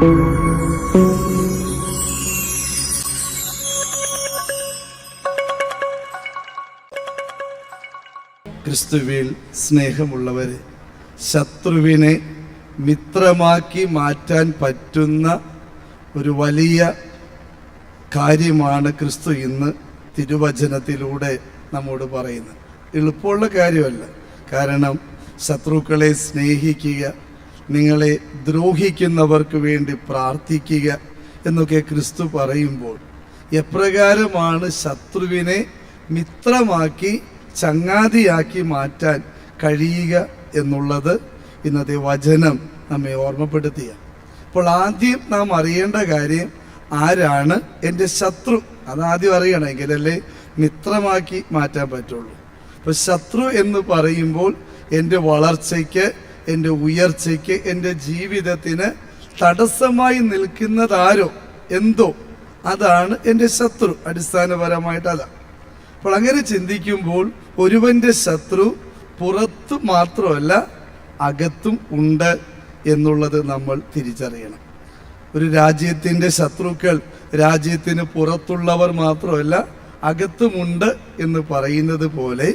ക്രിസ്തുവിൽ സ്നേഹമുള്ളവരെ ശത്രുവിനെ മിത്രമാക്കി മാറ്റാൻ പറ്റുന്ന ഒരു വലിയ കാര്യമാണ് ക്രിസ്തു ഇന്ന് തിരുവചനത്തിലൂടെ നമ്മോട് പറയുന്നത്. എളുപ്പമുള്ള കാര്യമല്ല. കാരണം ശത്രുക്കളെ സ്നേഹിക്കുക നിങ്ങളെ ദ്രോഹിക്കുന്നവർക്ക് വേണ്ടി പ്രാർത്ഥിക്കുക എന്നൊക്കെ ക്രിസ്തു പറയുമ്പോൾ എപ്രകാരമാണ് ശത്രുവിനെ മിത്രമാക്കി ചങ്ങാതിയാക്കി മാറ്റാൻ കഴിയുക എന്നുള്ളത് ഇന്നത്തെ വചനം നമ്മെ ഓർമ്മപ്പെടുത്തിയ. അപ്പോൾ ആദ്യം നാം അറിയേണ്ട കാര്യം ആരാണ് എന്റെ ശത്രു? അതാദ്യം അറിയണമെങ്കിലല്ലേ മിത്രമാക്കി മാറ്റാൻ പറ്റുള്ളൂ. അപ്പോൾ ശത്രു എന്ന് പറയുമ്പോൾ എന്റെ വളർച്ചയ്ക്ക് എന്റെ ഉയർച്ചയ്ക്ക് എന്റെ ജീവിതത്തിന് തടസ്സമായി നിൽക്കുന്നതാരോ എന്തോ അതാണ് എന്റെ ശത്രു. അടിസ്ഥാനപരമായിട്ട് അതാണ് അപ്പോൾ അങ്ങനെ ചിന്തിക്കുമ്പോൾ ഒരുവന്റെ ശത്രു പുറത്ത് മാത്രമല്ല അകത്തും ഉണ്ട് എന്നുള്ളത് നമ്മൾ തിരിച്ചറിയണം. ഒരു രാജ്യത്തിന്റെ ശത്രുക്കൾ രാജ്യത്തിന് പുറത്തുള്ളവർ മാത്രമല്ല അകത്തുമുണ്ട് എന്ന് പറയുന്നത് പോലെ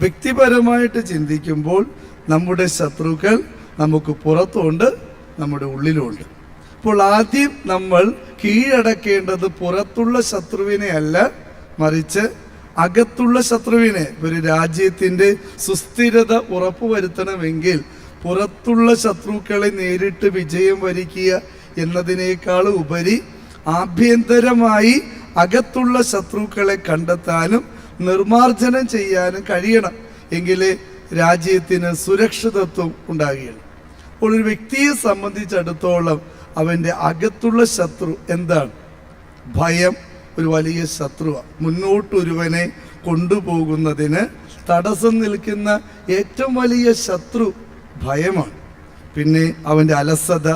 വ്യക്തിപരമായിട്ട് ചിന്തിക്കുമ്പോൾ നമ്മുടെ ശത്രുക്കൾ നമുക്ക് പുറത്തുണ്ട് നമ്മുടെ ഉള്ളിലുണ്ട് അപ്പോൾ ആദ്യം നമ്മൾ കീഴടക്കേണ്ടത് പുറത്തുള്ള ശത്രുവിനെ അല്ല മറിച്ച് അകത്തുള്ള ശത്രുവിനെ. ഒരു രാജ്യത്തിന്റെ സുസ്ഥിരത ഉറപ്പുവരുത്തണമെങ്കിൽ പുറത്തുള്ള ശത്രുക്കളെ നേരിട്ട് വിജയം വരിക്കുക എന്നതിനേക്കാൾ ഉപരി ആഭ്യന്തരമായി അകത്തുള്ള ശത്രുക്കളെ കണ്ടെത്താനും നിർമാർജനം ചെയ്യാനും കഴിയണം എങ്കിലേ രാജ്യത്തിന് സുരക്ഷിതത്വം ഉണ്ടാകുകയുള്ളൂ. അപ്പോൾ ഒരു വ്യക്തിയെ സംബന്ധിച്ചിടത്തോളം അവന്റെ അകത്തുള്ള ശത്രു എന്താണ്? ഭയം ഒരു വലിയ ശത്രുവാണ് മുന്നോട്ടൊരുവനെ കൊണ്ടുപോകുന്നതിന് തടസ്സം നിൽക്കുന്ന ഏറ്റവും വലിയ ശത്രു ഭയമാണ്. പിന്നെ അവന്റെ അലസത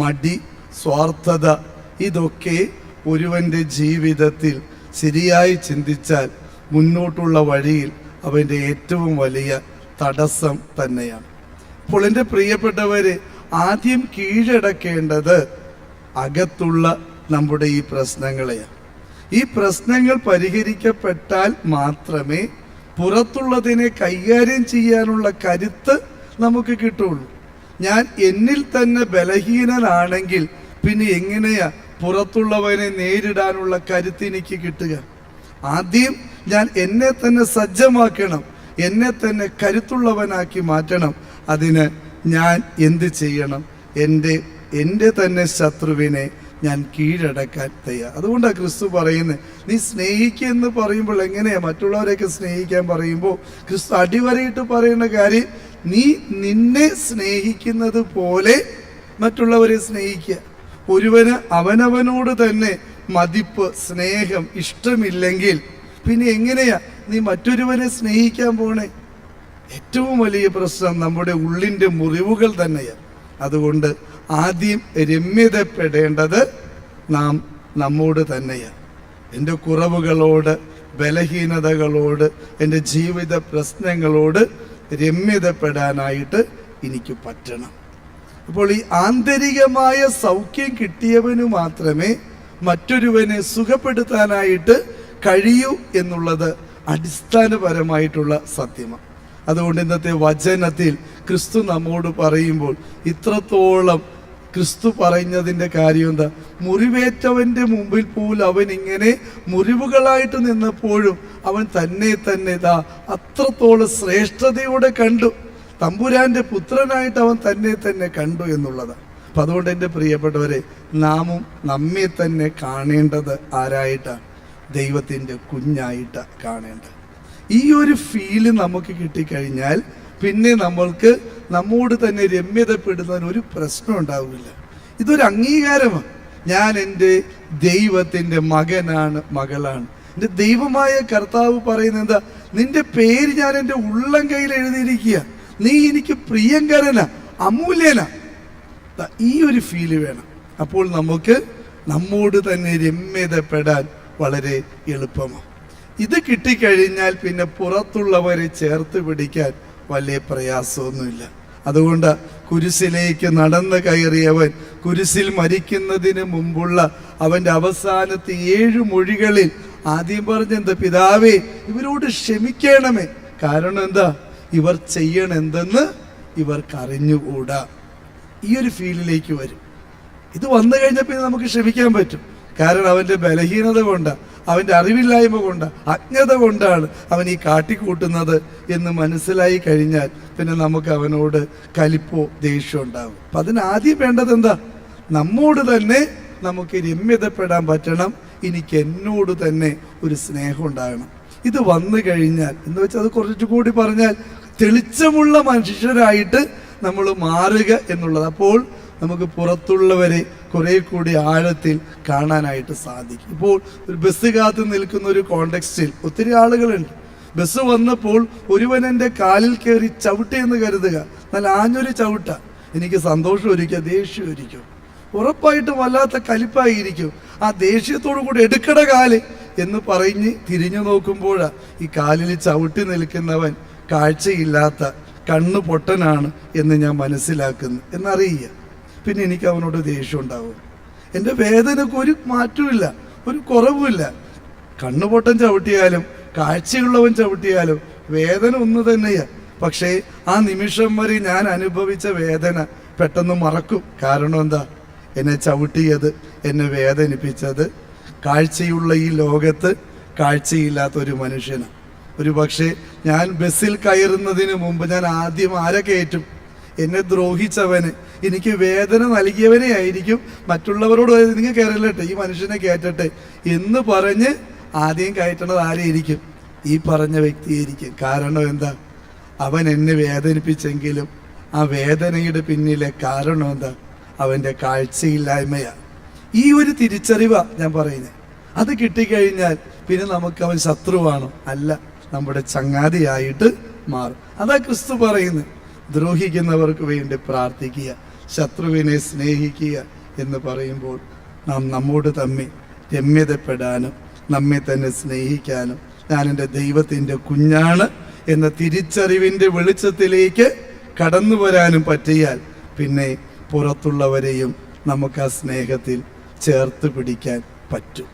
മടി സ്വാർത്ഥത ഇതൊക്കെ ഒരുവന്റെ ജീവിതത്തിൽ ശരിയായി ചിന്തിച്ചാൽ മുന്നോട്ടുള്ള വഴിയിൽ അവന്റെ ഏറ്റവും വലിയ തടസ്സം തന്നെയാണ്. അപ്പോൾ എന്റെ പ്രിയപ്പെട്ടവരെ ആദ്യം കീഴടക്കേണ്ടത് അകത്തുള്ള നമ്മുടെ ഈ പ്രശ്നങ്ങളെയാണ്. ഈ പ്രശ്നങ്ങൾ പരിഹരിക്കപ്പെട്ടാൽ മാത്രമേ പുറത്തുള്ളതിനെ കൈകാര്യം ചെയ്യാനുള്ള കരുത്ത് നമുക്ക് കിട്ടുള്ളൂ ഞാൻ എന്നിൽ തന്നെ ബലഹീനനാണെങ്കിൽ പിന്നെ എങ്ങനെയാ പുറത്തുള്ളവനെ നേരിടാനുള്ള കരുത്ത് എനിക്ക് കിട്ടുക? ആദ്യം ഞാൻ എന്നെ തന്നെ സജ്ജമാക്കണം എന്നെ തന്നെ കരുത്തുള്ളവനാക്കി മാറ്റണം. അതിന് ഞാൻ എന്ത് ചെയ്യണം? എന്റെ എന്റെ തന്നെ ശത്രുവിനെ ഞാൻ കീഴടക്കാൻ തയ്യാർ അതുകൊണ്ടാണ് ക്രിസ്തു പറയുന്നത് നീ സ്നേഹിക്കുക എന്ന് പറയുമ്പോൾ എങ്ങനെയാ? മറ്റുള്ളവരെയൊക്കെ സ്നേഹിക്കാൻ പറയുമ്പോൾ ക്രിസ്തു അടിവരയിട്ട് പറയുന്ന കാര്യം നീ നിന്നെ സ്നേഹിക്കുന്നത് പോലെ മറ്റുള്ളവരെ സ്നേഹിക്കുക ഒരുവന് അവനവനോട് തന്നെ മതിപ്പ് സ്നേഹം ഇഷ്ടമില്ലെങ്കിൽ പിന്നെ എങ്ങനെയാ? നീ മറ്റൊരുവനെ സ്നേഹിക്കാൻ പോണേ? ഏറ്റവും വലിയ പ്രശ്നം നമ്മുടെ ഉള്ളിന്റെ മുറിവുകൾ തന്നെയാണ്. അതുകൊണ്ട് ആദ്യം രമ്യതപ്പെടേണ്ടത് നാം നമ്മോട് തന്നെയാണ്. എന്റെ കുറവുകളോട് ബലഹീനതകളോട് എന്റെ ജീവിത പ്രശ്നങ്ങളോട് രമ്യതപ്പെടാനായിട്ട് എനിക്ക് പറ്റണം. അപ്പോൾ ഈ ആന്തരികമായ സൗഖ്യം കിട്ടിയവന് മാത്രമേ മറ്റൊരുവനെ സുഖപ്പെടുത്താനായിട്ട് കഴിയൂ എന്നുള്ളത് അടിസ്ഥാനപരമായിട്ടുള്ള സത്യമാണ് അതുകൊണ്ട് ഇന്നത്തെ വചനത്തിൽ ക്രിസ്തു നമ്മോട് പറയുമ്പോൾ ഇത്രത്തോളം ക്രിസ്തു പറയുന്നതിന്റെ കാര്യം എന്താ? മുറിവേറ്റവന്റെ മുമ്പിൽ പോലും അവൻ ഇങ്ങനെ മുറിവുകളായിട്ട് നിന്നപ്പോഴും അവൻ തന്നെ തന്നെ ഇതാ അത്രത്തോളം ശ്രേഷ്ഠതയോടെ കണ്ടു. തമ്പുരാന്റെ പുത്രനായിട്ട് അവൻ തന്നെ തന്നെ കണ്ടു എന്നുള്ളതാണ് അപ്പം അതുകൊണ്ട് എന്റെ പ്രിയപ്പെട്ടവരെ നാമും നമ്മെ തന്നെ കാണേണ്ടത് ആരായിട്ടാണ്? ദൈവത്തിന്റെ കുഞ്ഞായിട്ട് കാണേണ്ടത്. ഈ ഒരു ഫീൽ നമുക്ക് കിട്ടിക്കഴിഞ്ഞാൽ പിന്നെ നമ്മൾക്ക് നമ്മോട് തന്നെ രമ്യതപ്പെടുന്നതിന് ഒരു പ്രശ്നം ഉണ്ടാവില്ല. ഇതൊരു അംഗീകാരമാണ്. ഞാൻ എന്റെ ദൈവത്തിന്റെ മകനാണ് മകളാണ്. എന്റെ ദൈവമായ കർത്താവ് പറയുന്നത് എന്താ? നിന്റെ പേര് ഞാൻ എന്റെ ഉള്ളം കയ്യിൽ എഴുതിയിരിക്കുക. നീ എനിക്ക് പ്രിയങ്കരന അമൂല്യന. ഈ ഒരു ഫീൽ വേണം. അപ്പോൾ നമുക്ക് നമ്മോട് തന്നെ രമ്യതപ്പെടാൻ വളരെ എളുപ്പമാണ്. ഇത് കിട്ടിക്കഴിഞ്ഞാൽ പിന്നെ പുറത്തുള്ളവരെ ചേർത്ത് പിടിക്കാൻ വലിയ പ്രയാസമൊന്നുമില്ല. അതുകൊണ്ട് കുരിശിലേക്ക് നടന്നു കയറിയവൻ കുരിശിൽ മരിക്കുന്നതിന് മുമ്പുള്ള അവന്റെ അവസാനത്തെ ഏഴു മൊഴികളിൽ ആദ്യം പറഞ്ഞെന്ത് പിതാവേ ഇവരോട് ക്ഷമിക്കണമേ. കാരണം എന്താ? ഇവർ ചെയ്യണെന്തെന്ന് ഇവർക്ക് അറിഞ്ഞുകൂടാ ഈ ഒരു ഫീലിലേക്ക് വരും. ഇത് വന്നു കഴിഞ്ഞപ്പോൾ നമുക്ക് ക്ഷമിക്കാൻ പറ്റും. കാരണം അവന്റെ ബലഹീനത കൊണ്ട് അവന്റെ അറിവില്ലായ്മ കൊണ്ട് അജ്ഞത കൊണ്ടാണ് അവൻ ഈ കാട്ടിക്കൂട്ടുന്നത് എന്ന് മനസ്സിലായി കഴിഞ്ഞാൽ പിന്നെ നമുക്ക് അവനോട് കലിപ്പോ ദേഷ്യം ഉണ്ടാകും അപ്പം അതിനാദ്യം വേണ്ടത് എന്താ? നമ്മോട് തന്നെ നമുക്ക് രമ്യതപ്പെടാൻ പറ്റണം. എനിക്ക് എന്നോട് തന്നെ ഒരു സ്നേഹം ഉണ്ടാകണം. ഇത് വന്നു കഴിഞ്ഞാൽ എന്ന് വെച്ചാൽ അത് കുറച്ചുകൂടി പറഞ്ഞാൽ തെളിച്ചമുള്ള മനുഷ്യരായിട്ട് നമ്മൾ മാറുക എന്നുള്ളത്. അപ്പോൾ നമുക്ക് പുറത്തുള്ളവരെ കുറെ കൂടി ആഴത്തിൽ കാണാനായിട്ട് സാധിക്കും. ഇപ്പോൾ ഒരു ബസ് കാത്ത് നിൽക്കുന്ന ഒരു കോണ്ടെക്സ്റ്റിൽ ഒത്തിരി ആളുകളുണ്ട്. ബസ് വന്നപ്പോൾ ഒരുവൻ എന്റെ കാലിൽ കയറി ചവിട്ടിയെന്ന് കരുതുക. നല്ല ആഞ്ഞൊരു ചവിട്ട. എനിക്ക് സന്തോഷം ഒരുക്കുക ദേഷ്യം ഒരുക്കും ഉറപ്പായിട്ടും വല്ലാത്ത കലിപ്പായിരിക്കും. ആ ദേഷ്യത്തോടു കൂടി എടുക്കട കാൽ എന്ന് പറഞ്ഞ് തിരിഞ്ഞു നോക്കുമ്പോൾ ഈ കാലിൽ ചവിട്ടി നിൽക്കുന്നവൻ കാഴ്ചയില്ലാത്ത കണ്ണു പൊട്ടനാണ് എന്ന് ഞാൻ മനസ്സിലാക്കുന്നു. എന്നറിയുക പിന്നെ എനിക്ക് അവനോട് ദേഷ്യം ഉണ്ടാവും. എന്റെ വേദനക്ക് ഒരു മാറ്റമില്ല ഒരു കുറവുമില്ല. കണ്ണുപൊട്ടൻ ചവിട്ടിയാലും കാഴ്ചയുള്ളവൻ ചവിട്ടിയാലും വേദന ഒന്ന് തന്നെയാ. പക്ഷേ ആ നിമിഷം വരെ ഞാൻ അനുഭവിച്ച വേദന പെട്ടെന്ന് മറക്കും. കാരണം എന്താ? എന്നെ ചവിട്ടിയത് എന്നെ വേദനിപ്പിച്ചത് കാഴ്ചയുള്ള ഈ ലോകത്ത് കാഴ്ചയില്ലാത്ത ഒരു മനുഷ്യന്. ഒരു പക്ഷേ ഞാൻ ബസ്സിൽ കയറുന്നതിന് മുമ്പ് ഞാൻ ആദ്യം ആരെ കയറ്റും എന്നെ ദ്രോഹിച്ചവന് എനിക്ക് വേദന നൽകിയവനെ ആയിരിക്കും മറ്റുള്ളവരോട് നിങ്ങൾ കയറില്ലട്ടെ ഈ മനുഷ്യനെ കയറ്റട്ടെ എന്ന് പറഞ്ഞ് ആദ്യം കയറ്റണത് ആരെയിരിക്കും ഈ പറഞ്ഞ വ്യക്തിയായിരിക്കും. കാരണം എന്താ? അവൻ എന്നെ വേദനിപ്പിച്ചെങ്കിലും ആ വേദനയുടെ പിന്നിലെ കാരണം എന്താ? അവന്റെ കാഴ്ചയില്ലായ്മയാണ് ഈ ഒരു തിരിച്ചറിവാണ് ഞാൻ പറയുന്നത് അത് കിട്ടിക്കഴിഞ്ഞാൽ പിന്നെ നമുക്ക് അവൻ ശത്രുവാണോ? അല്ല നമ്മുടെ ചങ്ങാതിയായിട്ട് മാറും. അതാ ക്രിസ്തു പറയുന്നത് ദ്രോഹിക്കുന്നവർക്ക് വേണ്ടി പ്രാർത്ഥിക്കുക. ശത്രുവിനെ സ്നേഹിക്കുക എന്ന് പറയുമ്പോൾ നാം നമ്മോട് തമ്മിൽ രമ്യതപ്പെടാനും നമ്മെ തന്നെ സ്നേഹിക്കാനും ഞാൻ എന്റെ ദൈവത്തിന്റെ കുഞ്ഞാണ് എന്ന തിരിച്ചറിവിന്റെ വെളിച്ചത്തിലേക്ക് കടന്നു വരാനും പറ്റിയാൽ പിന്നെ പുറത്തുള്ളവരെയും നമുക്ക് ആ സ്നേഹത്തിൽ ചേർത്ത് പിടിക്കാൻ പറ്റും.